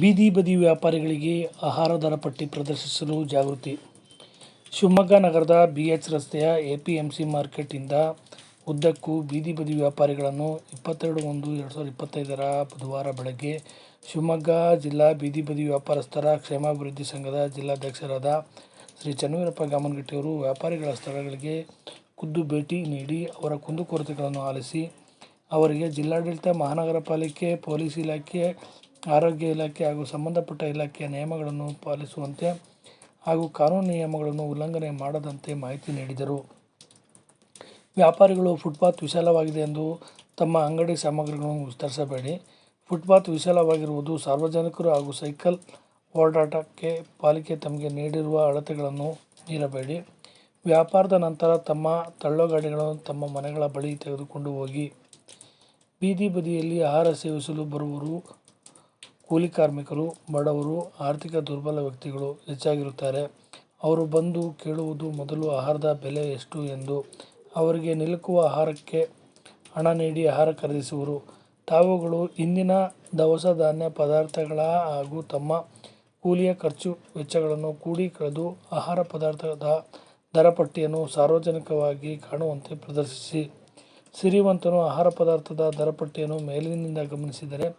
ಬೀದಿ ಬದಿ ವ್ಯಾಪಾರಿಗಳಿಗೆ ಆಹಾರ ದರ ಪಟ್ಟಿ ಪ್ರದರ್ಶಿಸಲು ಜಾಗೃತಿ. ಶಿವಮೊಗ್ಗ ನಗರದ ಬಿ ಎಚ್ ರಸ್ತೆಯ ಎ ಪಿ ಎಂ ಸಿ ಮಾರ್ಕೆಟಿಂದ ಉದ್ದಕ್ಕೂ ಬೀದಿ ಬದಿ ವ್ಯಾಪಾರಿಗಳನ್ನು ಇಪ್ಪತ್ತೆರಡು ಒಂದು ಎರಡು ಸಾವಿರದ ಇಪ್ಪತ್ತೈದರ ಬುಧವಾರ ಬೆಳಗ್ಗೆ ಶಿವಮೊಗ್ಗ ಜಿಲ್ಲಾ ಬೀದಿ ಬದಿ ವ್ಯಾಪಾರಸ್ಥರ ಕ್ಷೇಮಾಭಿವೃದ್ಧಿ ಸಂಘದ ಜಿಲ್ಲಾಧ್ಯಕ್ಷರಾದ ಶ್ರೀ ಚನ್ನವೀರಪ್ಪ ಗಾಮನಗಟ್ಟಿಯವರು ವ್ಯಾಪಾರಿಗಳ ಸ್ಥಳಗಳಿಗೆ ಖುದ್ದು ಭೇಟಿ ನೀಡಿ ಅವರ ಕುಂದುಕೊರತೆಗಳನ್ನು ಆಲಿಸಿ, ಅವರಿಗೆ ಜಿಲ್ಲಾಡಳಿತ ಮಹಾನಗರ ಪಾಲಿಕೆ ಪೊಲೀಸ್ ಇಲಾಖೆ ಆರೋಗ್ಯ ಇಲಾಖೆ ಹಾಗೂ ಸಂಬಂಧಪಟ್ಟ ಇಲಾಖೆಯ ನಿಯಮಗಳನ್ನು ಪಾಲಿಸುವಂತೆ ಹಾಗೂ ಕಾನೂನು ನಿಯಮಗಳನ್ನು ಉಲ್ಲಂಘನೆ ಮಾಡದಂತೆ ಮಾಹಿತಿ ನೀಡಿದರು. ವ್ಯಾಪಾರಿಗಳು ಫುಟ್ಪಾತ್ ವಿಶಾಲವಾಗಿದೆ ಎಂದು ತಮ್ಮ ಅಂಗಡಿ ಸಾಮಗ್ರಿಗಳನ್ನು ವಿಸ್ತರಿಸಬೇಡಿ. ಫುಟ್ಪಾತ್ ವಿಶಾಲವಾಗಿರುವುದು ಸಾರ್ವಜನಿಕರು ಹಾಗೂ ಸೈಕಲ್ ಓಡಾಟಕ್ಕೆ ಪಾಲಿಕೆ ತಮಗೆ ನೀಡಿರುವ ಅಳತೆಗಳನ್ನು ನೀಡಬೇಡಿ ವ್ಯಾಪಾರದ ನಂತರ ತಮ್ಮ ತಳ್ಳೋಗಾಡಿಗಳನ್ನು ತಮ್ಮ ಮನೆಗಳ ಬಳಿ ತೆಗೆದುಕೊಂಡು ಹೋಗಿ. ಬೀದಿ ಬದಿಯಲ್ಲಿ ಆಹಾರ ಸೇವಿಸಲು ಬರುವವರು ಕೂಲಿ ಕಾರ್ಮಿಕರು, ಬಡವರು, ಆರ್ಥಿಕ ದುರ್ಬಲ ವ್ಯಕ್ತಿಗಳು ಹೆಚ್ಚಾಗಿರುತ್ತಾರೆ. ಅವರು ಬಂದು ಕೇಳುವುದು ಮೊದಲು ಆಹಾರದ ಬೆಲೆ ಎಷ್ಟು ಎಂದು, ಅವರಿಗೆ ನಿಲುಕುವ ಆಹಾರಕ್ಕೆ ಹಣ ನೀಡಿ ಆಹಾರ ಖರೀದಿಸುವರು. ತಾವುಗಳು ಇಂದಿನ ದವಸ ಧಾನ್ಯ ಪದಾರ್ಥಗಳ ಹಾಗೂ ತಮ್ಮ ಕೂಲಿಯ ಖರ್ಚು ವೆಚ್ಚಗಳನ್ನು ಕೂಡಿ ಕಳೆದು ಆಹಾರ ಪದಾರ್ಥದ ದರಪಟ್ಟಿಯನ್ನು ಸಾರ್ವಜನಿಕವಾಗಿ ಕಾಣುವಂತೆ ಪ್ರದರ್ಶಿಸಿ. ಸಿರಿವಂತನು ಆಹಾರ ಪದಾರ್ಥದ ದರಪಟ್ಟಿಯನ್ನು ಮೇಲಿನಿಂದ ಗಮನಿಸಿದರೆ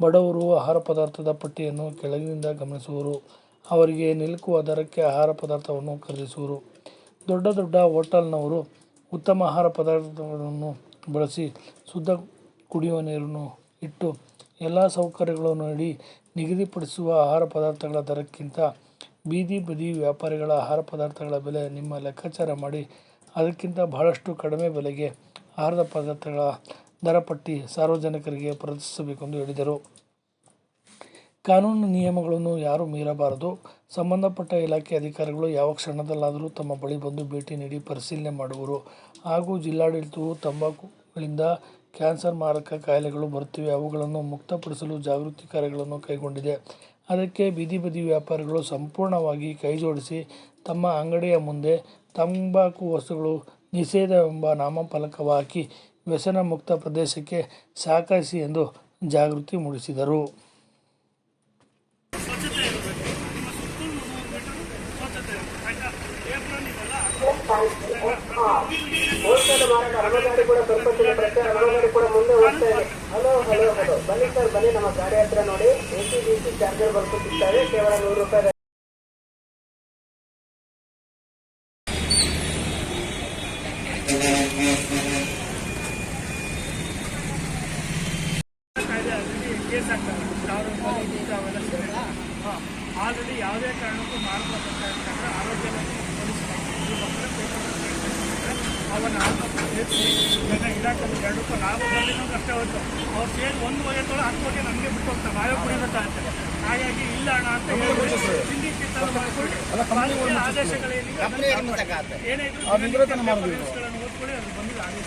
ಬಡವರು ಆಹಾರ ಪದಾರ್ಥದ ಪಟ್ಟಿಯನ್ನು ಕೆಳಗಿನಿಂದ ಗಮನಿಸುವರು. ಅವರಿಗೆ ನಿಲುಕುವ ದರಕ್ಕೆ ಆಹಾರ ಪದಾರ್ಥವನ್ನು ಖರೀದಿಸುವರು. ದೊಡ್ಡ ದೊಡ್ಡ ಹೋಟೆಲ್ನವರು ಉತ್ತಮ ಆಹಾರ ಪದಾರ್ಥಗಳನ್ನು ಬಳಸಿ ಶುದ್ಧ ಕುಡಿಯುವ ನೀರನ್ನು ಇಟ್ಟು ಎಲ್ಲ ಸೌಕರ್ಯಗಳನ್ನು ನೀಡಿ ನಿಗದಿಪಡಿಸುವ ಆಹಾರ ಪದಾರ್ಥಗಳ ದರಕ್ಕಿಂತ ಬೀದಿ ಬದಿ ವ್ಯಾಪಾರಿಗಳ ಆಹಾರ ಪದಾರ್ಥಗಳ ಬೆಲೆ ನಿಮ್ಮ ಲೆಕ್ಕಾಚಾರ ಮಾಡಿ ಅದಕ್ಕಿಂತ ಬಹಳಷ್ಟು ಕಡಿಮೆ ಬೆಲೆಗೆ ಆಹಾರದ ಪದಾರ್ಥಗಳ ದರ ಪಟ್ಟಿ ಸಾರ್ವಜನಿಕರಿಗೆ ಪ್ರದರ್ಶಿಸಬೇಕೆಂದು ಹೇಳಿದರು. ಕಾನೂನು ನಿಯಮಗಳನ್ನು ಯಾರೂ ಮೀರಬಾರದು. ಸಂಬಂಧಪಟ್ಟ ಇಲಾಖೆ ಅಧಿಕಾರಿಗಳು ಯಾವ ಕ್ಷಣದಲ್ಲಾದರೂ ತಮ್ಮ ಬಳಿ ಬಂದು ಭೇಟಿ ನೀಡಿ ಪರಿಶೀಲನೆ ಮಾಡುವರು. ಹಾಗೂ ಜಿಲ್ಲಾಡಳಿತವು ತಂಬಾಕುಗಳಿಂದ ಕ್ಯಾನ್ಸರ್ ಮಾರಕ ಕಾಯಿಲೆಗಳು ಬರುತ್ತಿವೆ. ಅವುಗಳನ್ನು ಮುಕ್ತಪಡಿಸಲು ಜಾಗೃತಿ ಕಾರ್ಯಗಳನ್ನು ಕೈಗೊಂಡಿದೆ. ಅದಕ್ಕೆ ಬೀದಿ ಬದಿ ವ್ಯಾಪಾರಿಗಳು ಸಂಪೂರ್ಣವಾಗಿ ಕೈಜೋಡಿಸಿ ತಮ್ಮ ಅಂಗಡಿಯ ಮುಂದೆ ತಂಬಾಕು ವಸ್ತುಗಳು ನಿಷೇಧವೆಂಬ ನಾಮಫಲಕವ ಹಾಕಿ ವ್ಯಸನ ಮುಕ್ತ ಪ್ರದೇಶಕ್ಕೆ ಸಹಕರಿಸಿ ಎಂದು ಜಾಗೃತಿ ಮೂಡಿಸಿದರು. ಕೇವಲ ನೂರು ರಮಗಾಡಿ ಆಲ್ರೆಡಿ ಯಾವುದೇ ಕಾರಣಕ್ಕೂ ಅಂತಂದ್ರೆ ಆರೋಗ್ಯ ಅವನ್ನ ಎರಡು ರೂಪಾಯಿ ಲಾಭ ಬಂದಿನೂ ಕಷ್ಟ ಹೋಯ್ತು ಅವ್ರು ಸೇರಿ ಒಂದು ವಯಸ್ಸೊಳಗೆ ಹತ್ತು ಕೋಟಿ ನಮಗೆ ಬಿಟ್ಟು ಹೋಗ್ತಾರೆ ನಾವೇ ಕುಡಿಬೇಕಾಗತ್ತೆ ಹಾಗಾಗಿ ಇಲ್ಲ ಅಣ್ಣ ಅಂತ ಮಾಡ್ಕೊಂಡು ಪಾಲಿಕೆ ಆದೇಶಗಳೇನಿದೆ ಏನೇ ಇದ್ರು ಓದ್ಕೊಳ್ಳಿ ಅದು ಬಂದಿಲ್ಲ ಆದೇಶ.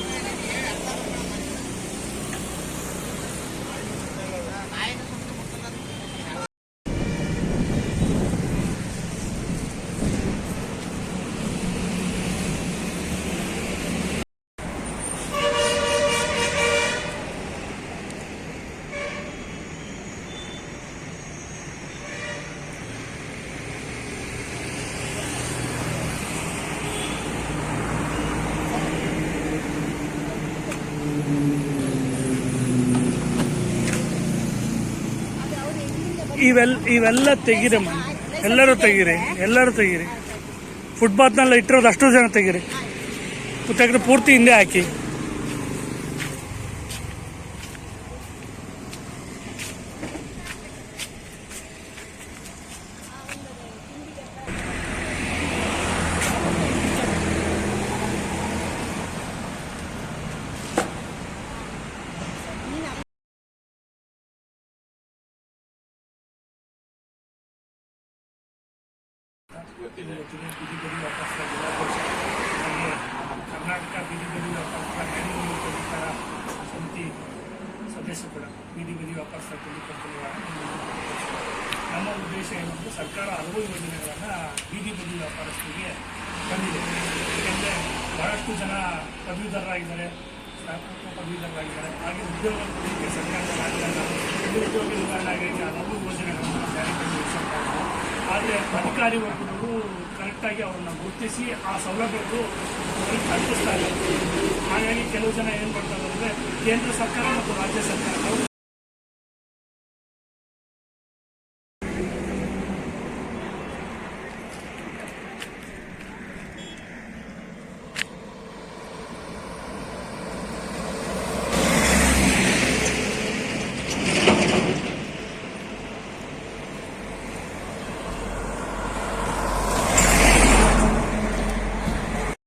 ಮಾಡಿ ಇವೆಲ್ಲ ತೆಗೀರಿ ಅಮ್ಮ. ಎಲ್ಲರೂ ತೆಗೀರಿ ಎಲ್ಲರೂ ತೆಗೀರಿ. ಫುಟ್ಪಾತ್ನೆಲ್ಲ ಇಟ್ಟಿರೋದು ಅಷ್ಟು ಜನ ತೆಗೀರಿ. ತೆಗೆದು ಪೂರ್ತಿ ಹಿಂದೆ ಹಾಕಿ. ಇವತ್ತಿನ ವಾಪಸ್ ವ್ಯಾಪಾರಸ್ಥರ ಜಿಲ್ಲಾ ಕರ್ನಾಟಕ ವ್ಯಾಪಾರಸ್ಥರ ಕಾನೂನು ಅಧಿಕಾರ ಸಮಿತಿ ಸದಸ್ಯ ಕೂಡ ಬೀದಿ ಬದಿ ಕುಂದುಕೊರತೆಗಳ ನಮ್ಮ ಉದ್ದೇಶ ಏನು ಸರ್ಕಾರ ಹಲವು ಯೋಜನೆಗಳನ್ನು ಬೀದಿ ಬದಿ ವ್ಯಾಪಾರಸ್ಥರಿಗೆ ತಂದಿದೆ ಏಕೆಂದರೆ ಬಹಳಷ್ಟು ಜನ ಪದವೀಧರರಾಗಿದ್ದಾರೆ ಸ್ನಾತಕೋತ್ತರ ಪದವೀಧರರಾಗಿದ್ದಾರೆ ಹಾಗೆ ಉದ್ಯೋಗ ಸರ್ಕಾರದ ಉದ್ಯೋಗ ನಿವಾರಣೆಗಾಗಿ ಹಲವು ಯೋಜನೆಗಳನ್ನು ಜಾರಿಗೆ ಆದರೆ ಅಧಿಕಾರಿ ವರ್ಗದವರು ಕರೆಕ್ಟಾಗಿ ಅವ್ರನ್ನ ಗುರುತಿಸಿ ಆ ಸೌಲಭ್ಯಗಳು ತಲುಪಿಸ್ತಾ ಇಲ್ಲ ಹಾಗಾಗಿ ಕೆಲವು ಜನ ಏನು ಮಾಡ್ತಾರೆ ಅಂದರೆ ಕೇಂದ್ರ ಸರ್ಕಾರ ಮತ್ತು ರಾಜ್ಯ ಸರ್ಕಾರ